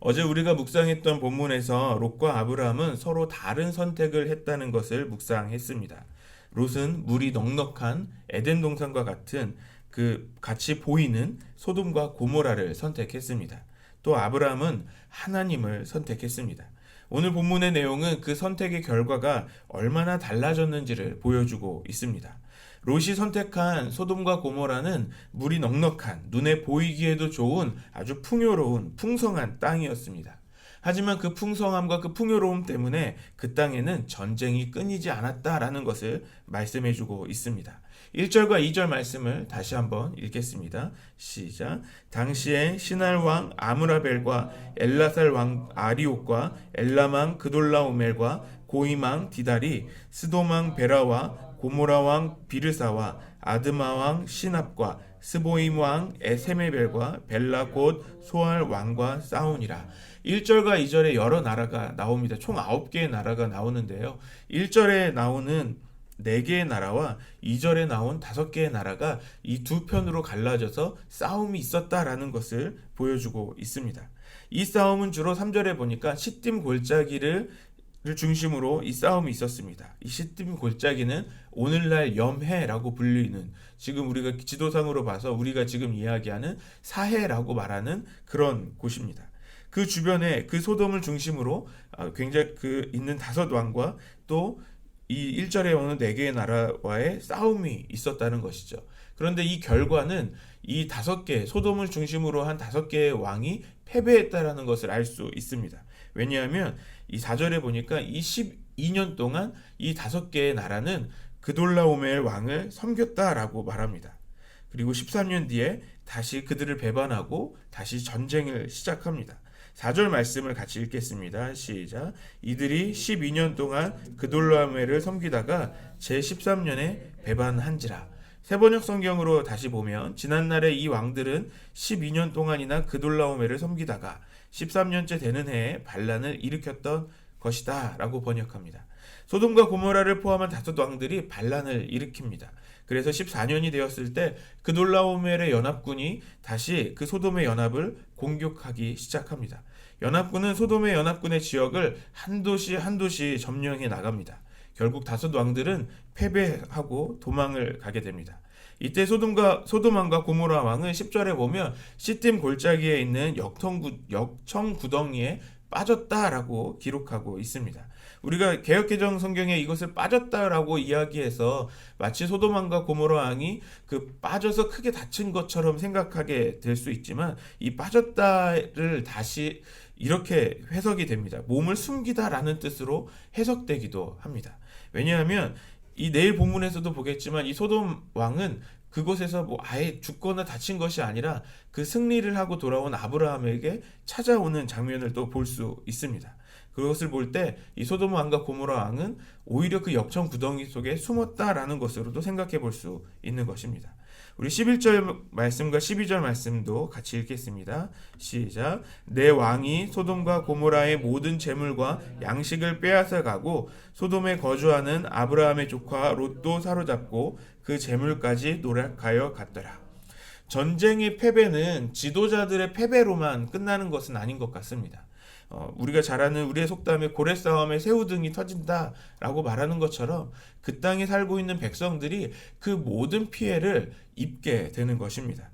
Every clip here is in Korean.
어제 우리가 묵상했던 본문에서 롯과 아브라함은 서로 다른 선택을 했다는 것을 묵상했습니다. 롯은 물이 넉넉한 에덴 동산과 같은 그 같이 보이는 소돔과 고모라를 선택했습니다. 또 아브라함은 하나님을 선택했습니다. 오늘 본문의 내용은 그 선택의 결과가 얼마나 달라졌는지를 보여주고 있습니다. 롯이 선택한 소돔과 고모라는 물이 넉넉한 눈에 보이기에도 좋은 아주 풍요로운 풍성한 땅이었습니다. 하지만 그 풍성함과 그 풍요로움 때문에 그 땅에는 전쟁이 끊이지 않았다라는 것을 말씀해 주고 있습니다. 1절과 2절 말씀을 다시 한번 읽겠습니다. 시작. 당시에 신할 왕 아므라벨과 엘라살 왕 아리옥과 엘라망 그돌라오멜과 고이망 디달이 스도망 베라와 고모라 왕 비르사와 아드마 왕 시납과 스보임 왕 에세메벨과 벨라 곧 소알 왕과 싸우니라. 1절과 2절에 여러 나라가 나옵니다. 총 9개의 나라가 나오는데요. 1절에 나오는 4개의 나라와 2절에 나온 5개의 나라가 이 두 편으로 갈라져서 싸움이 있었다라는 것을 보여주고 있습니다. 이 싸움은 주로 3절에 보니까 시딤 골짜기를 를 중심으로 이 싸움이 있었습니다. 이 시딤 골짜기는 오늘날 염해라고 불리는 지금 우리가 지도상으로 봐서 우리가 지금 이야기하는 사해라고 말하는 그런 곳입니다. 그 주변에 그 소돔을 중심으로 아, 굉장히 그 있는 다섯 왕과 또 이 1절에 오는 네 개의 나라와의 싸움이 있었다는 것이죠. 그런데 이 결과는 이 다섯 개 소돔을 중심으로 한 다섯 개의 왕이 패배했다라는 것을 알 수 있습니다. 왜냐하면 이 4절에 보니까 이 12년 동안 이 다섯 개의 나라는 그돌라오멜 왕을 섬겼다라고 말합니다. 그리고 13년 뒤에 다시 그들을 배반하고 다시 전쟁을 시작합니다. 4절 말씀을 같이 읽겠습니다. 시작. 이들이 12년 동안 그돌라오멜을 섬기다가 제 13년에 배반한지라. 세번역 성경으로 다시 보면 지난날에 이 왕들은 12년 동안이나 그돌라오멜을 섬기다가 13년째 되는 해에 반란을 일으켰던 것이다 라고 번역합니다. 소돔과 고모라를 포함한 다섯 왕들이 반란을 일으킵니다. 그래서 14년이 되었을 때 그돌라오멜의 연합군이 다시 그 소돔의 연합을 공격하기 시작합니다. 연합군은 소돔의 연합군의 지역을 한 도시 한 도시 점령해 나갑니다. 결국 다섯 왕들은 패배하고 도망을 가게 됩니다. 이때 소돔과 소돔왕과 고모라 왕은 10절에 보면 시딤 골짜기에 있는 역청구, 역청 구덩이에 빠졌다라고 기록하고 있습니다. 우리가 개혁개정 성경에 이것을 빠졌다라고 이야기해서 마치 소돔왕과 고모라 왕이 그 빠져서 크게 다친 것처럼 생각하게 될 수 있지만 이 빠졌다를 다시 이렇게 해석이 됩니다. 몸을 숨기다라는 뜻으로 해석되기도 합니다. 왜냐하면 이 내일 본문에서도 보겠지만 이 소돔 왕은 그곳에서 뭐 아예 죽거나 다친 것이 아니라 그 승리를 하고 돌아온 아브라함에게 찾아오는 장면을 또 볼 수 있습니다. 그것을 볼 때 이 소돔 왕과 고모라 왕은 오히려 그 역청 구덩이 속에 숨었다라는 것으로도 생각해 볼 수 있는 것입니다. 우리 11절 말씀과 12절 말씀도 같이 읽겠습니다. 시작. 내 왕이 소돔과 고모라의 모든 재물과 양식을 빼앗아 가고 소돔에 거주하는 아브라함의 조카 롯도 사로잡고 그 재물까지 노력하여 갔더라. 전쟁의 패배는 지도자들의 패배로만 끝나는 것은 아닌 것 같습니다. 어, 우리가 잘 아는 우리의 속담에 고래 싸움에 새우 등이 터진다라고 말하는 것처럼 그 땅에 살고 있는 백성들이 그 모든 피해를 입게 되는 것입니다.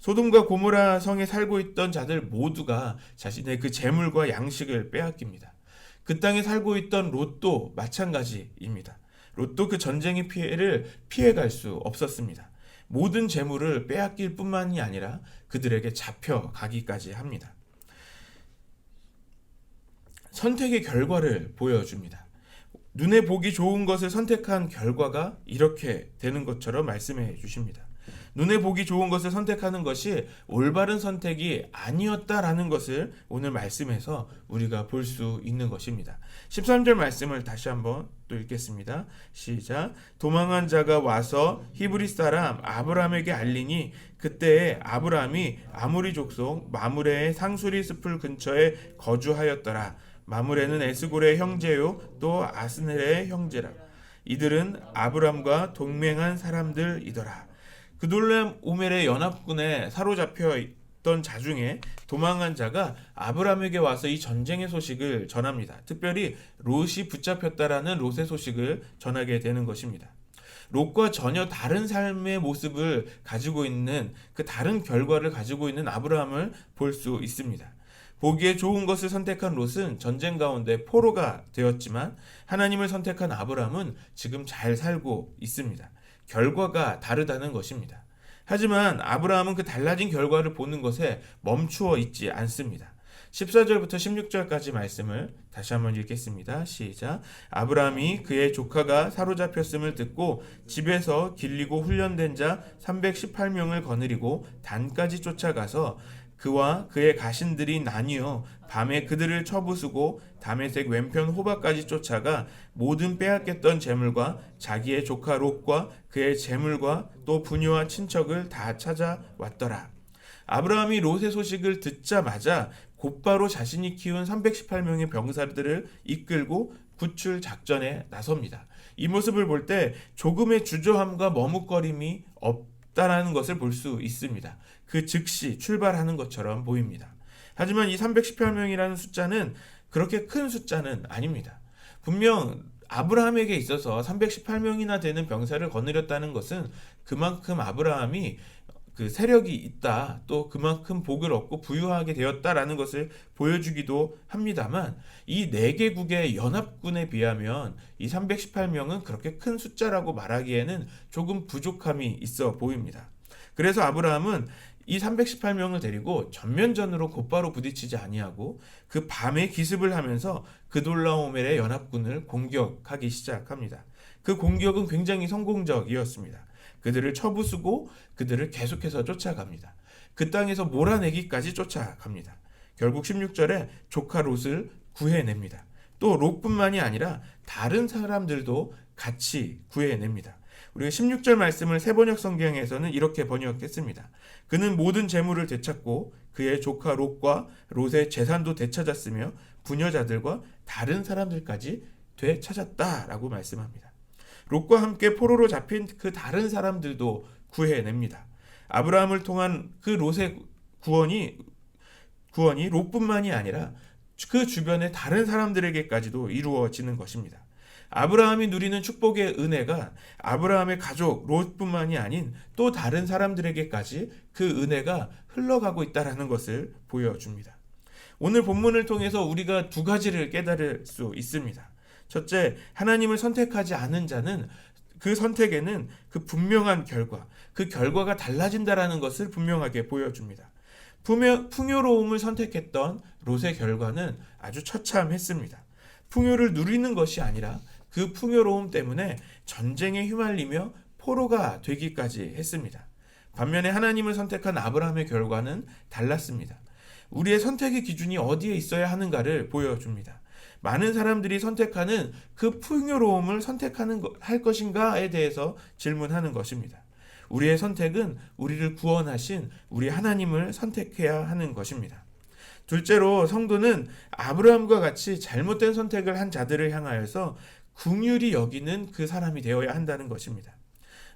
소돔과 고모라 성에 살고 있던 자들 모두가 자신의 그 재물과 양식을 빼앗깁니다. 그 땅에 살고 있던 롯도 마찬가지입니다. 롯도 그 전쟁의 피해를 피해갈 수 없었습니다. 모든 재물을 빼앗길 뿐만이 아니라 그들에게 잡혀가기까지 합니다. 선택의 결과를 보여줍니다. 눈에 보기 좋은 것을 선택한 결과가 이렇게 되는 것처럼 말씀해 주십니다. 눈에 보기 좋은 것을 선택하는 것이 올바른 선택이 아니었다라는 것을 오늘 말씀에서 우리가 볼 수 있는 것입니다. 13절 말씀을 다시 한번 또 읽겠습니다. 시작. 도망한 자가 와서 히브리 사람 아브라함에게 알리니 그때에 아브라함이 아무리 족속 마므레의 상수리 숲을 근처에 거주하였더라. 마므레는 에스골의 형제요 또 아스넬의 형제라. 이들은 아브람과 동맹한 사람들이더라. 그돌람 오멜의 연합군에 사로잡혀 갔던 자 중에 도망한 자가 아브라함에게 와서 이 전쟁의 소식을 전합니다. 특별히 롯이 붙잡혔다라는 롯의 소식을 전하게 되는 것입니다. 롯과 전혀 다른 삶의 모습을 가지고 있는 그 다른 결과를 가지고 있는 아브라함을 볼 수 있습니다. 보기에 좋은 것을 선택한 롯은 전쟁 가운데 포로가 되었지만 하나님을 선택한 아브라함은 지금 잘 살고 있습니다. 결과가 다르다는 것입니다. 하지만 아브라함은 그 달라진 결과를 보는 것에 멈추어 있지 않습니다. 14절부터 16절까지 말씀을 다시 한번 읽겠습니다. 시작. 아브라함이 그의 조카가 사로잡혔음을 듣고 집에서 길리고 훈련된 자 318명을 거느리고 단까지 쫓아가서 그와 그의 가신들이 나뉘어 밤에 그들을 쳐부수고 담에색 왼편 호박까지 쫓아가 모든 빼앗겼던 재물과 자기의 조카 롯과 그의 재물과 또 부녀와 친척을 다 찾아왔더라. 아브라함이 롯의 소식을 듣자마자 곧바로 자신이 키운 318명의 병사들을 이끌고 구출 작전에 나섭니다. 이 모습을 볼 때 조금의 주저함과 머뭇거림이 없 다라는 것을 볼 수 있습니다. 그 즉시 출발하는 것처럼 보입니다. 하지만 이 318명이라는 숫자는 그렇게 큰 숫자는 아닙니다. 분명 아브라함에게 있어서 318명이나 되는 병사를 거느렸다는 것은 그만큼 아브라함이 그 세력이 있다 또 그만큼 복을 얻고 부유하게 되었다라는 것을 보여주기도 합니다만 이 네 개국의 연합군에 비하면 이 318명은 그렇게 큰 숫자라고 말하기에는 조금 부족함이 있어 보입니다. 그래서 아브라함은 이 318명을 데리고 전면전으로 곧바로 부딪히지 아니하고 그 밤에 기습을 하면서 그돌라오멜의 연합군을 공격하기 시작합니다. 그 공격은 굉장히 성공적이었습니다. 그들을 쳐부수고 그들을 계속해서 쫓아갑니다. 그 땅에서 몰아내기까지 쫓아갑니다. 결국 16절에 조카 롯을 구해냅니다. 또 롯뿐만이 아니라 다른 사람들도 같이 구해냅니다. 우리가 16절 말씀을 세번역 성경에서는 이렇게 번역했습니다. 그는 모든 재물을 되찾고 그의 조카 롯과 롯의 재산도 되찾았으며 부녀자들과 다른 사람들까지 되찾았다라고 말씀합니다. 롯과 함께 포로로 잡힌 그 다른 사람들도 구해냅니다. 아브라함을 통한 그 롯의 구원이 구원이 롯뿐만이 아니라 그 주변의 다른 사람들에게까지도 이루어지는 것입니다. 아브라함이 누리는 축복의 은혜가 아브라함의 가족 롯뿐만이 아닌 또 다른 사람들에게까지 그 은혜가 흘러가고 있다라는 것을 보여줍니다. 오늘 본문을 통해서 우리가 두 가지를 깨달을 수 있습니다. 첫째, 하나님을 선택하지 않은 자는 그 선택에는 그 분명한 결과, 그 결과가 달라진다라는 것을 분명하게 보여줍니다. 풍요, 풍요로움을 선택했던 롯의 결과는 아주 처참했습니다. 풍요를 누리는 것이 아니라 그 풍요로움 때문에 전쟁에 휘말리며 포로가 되기까지 했습니다. 반면에 하나님을 선택한 아브라함의 결과는 달랐습니다. 우리의 선택의 기준이 어디에 있어야 하는가를 보여줍니다. 많은 사람들이 선택하는 그 풍요로움을 선택하는 것, 할 것인가에 대해서 질문하는 것입니다. 우리의 선택은 우리를 구원하신 우리 하나님을 선택해야 하는 것입니다. 둘째로 성도는 아브라함과 같이 잘못된 선택을 한 자들을 향하여서 궁휼히 여기는 그 사람이 되어야 한다는 것입니다.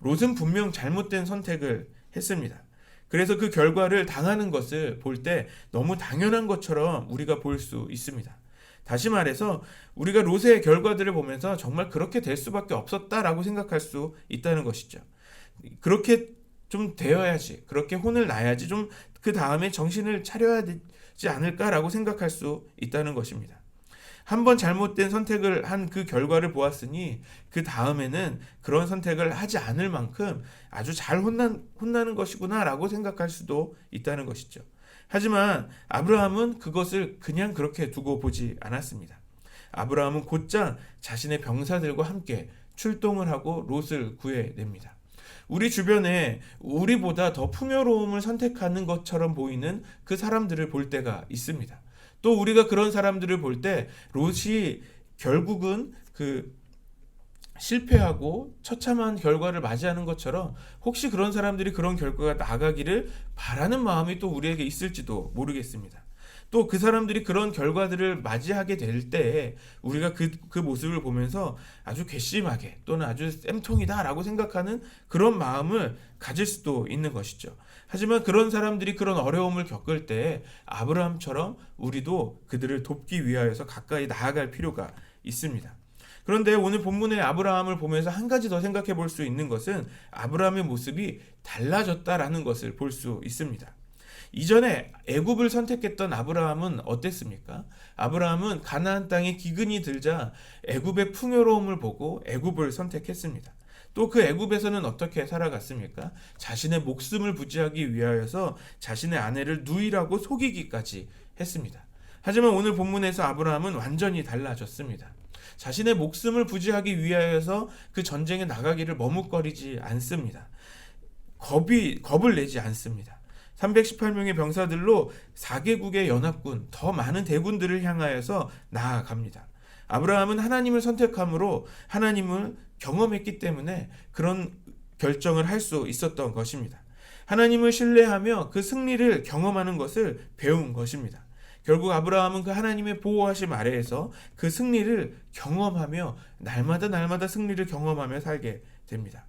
롯은 분명 잘못된 선택을 했습니다. 그래서 그 결과를 당하는 것을 볼 때 너무 당연한 것처럼 우리가 볼 수 있습니다. 다시 말해서 우리가 롯의 결과들을 보면서 정말 그렇게 될 수밖에 없었다라고 생각할 수 있다는 것이죠. 그렇게 좀 되어야지, 그렇게 혼을 나야지, 좀 그 다음에 정신을 차려야 되지 않을까라고 생각할 수 있다는 것입니다. 한번 잘못된 선택을 한 그 결과를 보았으니 그 다음에는 그런 선택을 하지 않을 만큼 아주 잘 혼난, 혼나는 것이구나라고 생각할 수도 있다는 것이죠. 하지만 아브라함은 그것을 그냥 그렇게 두고 보지 않았습니다. 아브라함은 곧장 자신의 병사들과 함께 출동을 하고 롯을 구해냅니다. 우리 주변에 우리보다 더 풍요로움을 선택하는 것처럼 보이는 그 사람들을 볼 때가 있습니다. 또 우리가 그런 사람들을 볼 때 롯이 결국은 그 실패하고 처참한 결과를 맞이하는 것처럼 혹시 그런 사람들이 그런 결과가 나가기를 바라는 마음이 또 우리에게 있을지도 모르겠습니다. 또 그 사람들이 그런 결과들을 맞이하게 될 때 우리가 그, 그 모습을 보면서 아주 괘씸하게 또는 아주 쌤통이다 라고 생각하는 그런 마음을 가질 수도 있는 것이죠. 하지만 그런 사람들이 그런 어려움을 겪을 때 아브라함처럼 우리도 그들을 돕기 위하여서 가까이 나아갈 필요가 있습니다. 그런데 오늘 본문의 아브라함을 보면서 한 가지 더 생각해 볼 수 있는 것은 아브라함의 모습이 달라졌다라는 것을 볼 수 있습니다. 이전에 애굽을 선택했던 아브라함은 어땠습니까? 아브라함은 가나안 땅에 기근이 들자 애굽의 풍요로움을 보고 애굽을 선택했습니다. 또 그 애굽에서는 어떻게 살아갔습니까? 자신의 목숨을 부지하기 위하여서 자신의 아내를 누이라고 속이기까지 했습니다. 하지만 오늘 본문에서 아브라함은 완전히 달라졌습니다. 자신의 목숨을 부지하기 위하여서 그 전쟁에 나가기를 머뭇거리지 않습니다. 겁이 겁을 내지 않습니다. 318명의 병사들로 4개국의 연합군, 더 많은 대군들을 향하여서 나아갑니다. 아브라함은 하나님을 선택함으로 하나님을 경험했기 때문에 그런 결정을 할 수 있었던 것입니다. 하나님을 신뢰하며 그 승리를 경험하는 것을 배운 것입니다. 결국 아브라함은 그 하나님의 보호하심 아래에서 그 승리를 경험하며 날마다 날마다 승리를 경험하며 살게 됩니다.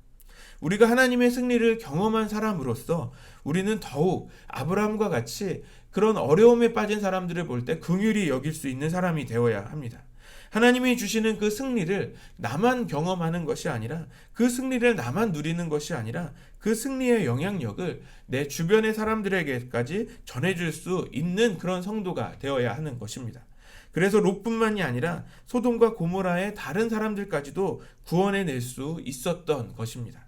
우리가 하나님의 승리를 경험한 사람으로서 우리는 더욱 아브라함과 같이 그런 어려움에 빠진 사람들을 볼 때 긍휼히 여길 수 있는 사람이 되어야 합니다. 하나님이 주시는 그 승리를 나만 경험하는 것이 아니라 그 승리를 나만 누리는 것이 아니라 그 승리의 영향력을 내 주변의 사람들에게까지 전해줄 수 있는 그런 성도가 되어야 하는 것입니다. 그래서 롯뿐만이 아니라 소돔과 고모라의 다른 사람들까지도 구원해 낼 수 있었던 것입니다.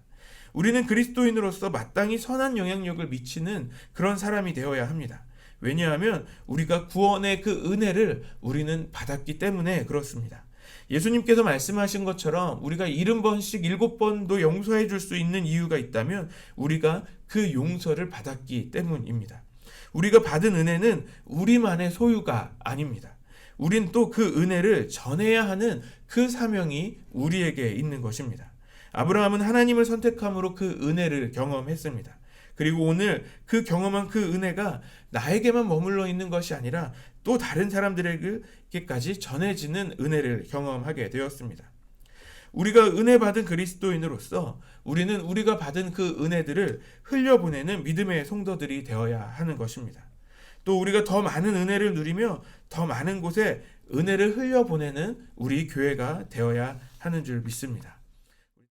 우리는 그리스도인으로서 마땅히 선한 영향력을 미치는 그런 사람이 되어야 합니다. 왜냐하면 우리가 구원의 그 은혜를 우리는 받았기 때문에 그렇습니다. 예수님께서 말씀하신 것처럼 우리가 일흔 번씩 일곱 번도 용서해 줄 수 있는 이유가 있다면 우리가 그 용서를 받았기 때문입니다. 우리가 받은 은혜는 우리만의 소유가 아닙니다. 우린 또 그 은혜를 전해야 하는 그 사명이 우리에게 있는 것입니다. 아브라함은 하나님을 선택함으로 그 은혜를 경험했습니다. 그리고 오늘 그 경험한 그 은혜가 나에게만 머물러 있는 것이 아니라 또 다른 사람들에게까지 전해지는 은혜를 경험하게 되었습니다. 우리가 은혜 받은 그리스도인으로서 우리는 우리가 받은 그 은혜들을 흘려보내는 믿음의 성도들이 되어야 하는 것입니다. 또 우리가 더 많은 은혜를 누리며 더 많은 곳에 은혜를 흘려보내는 우리 교회가 되어야 하는 줄 믿습니다.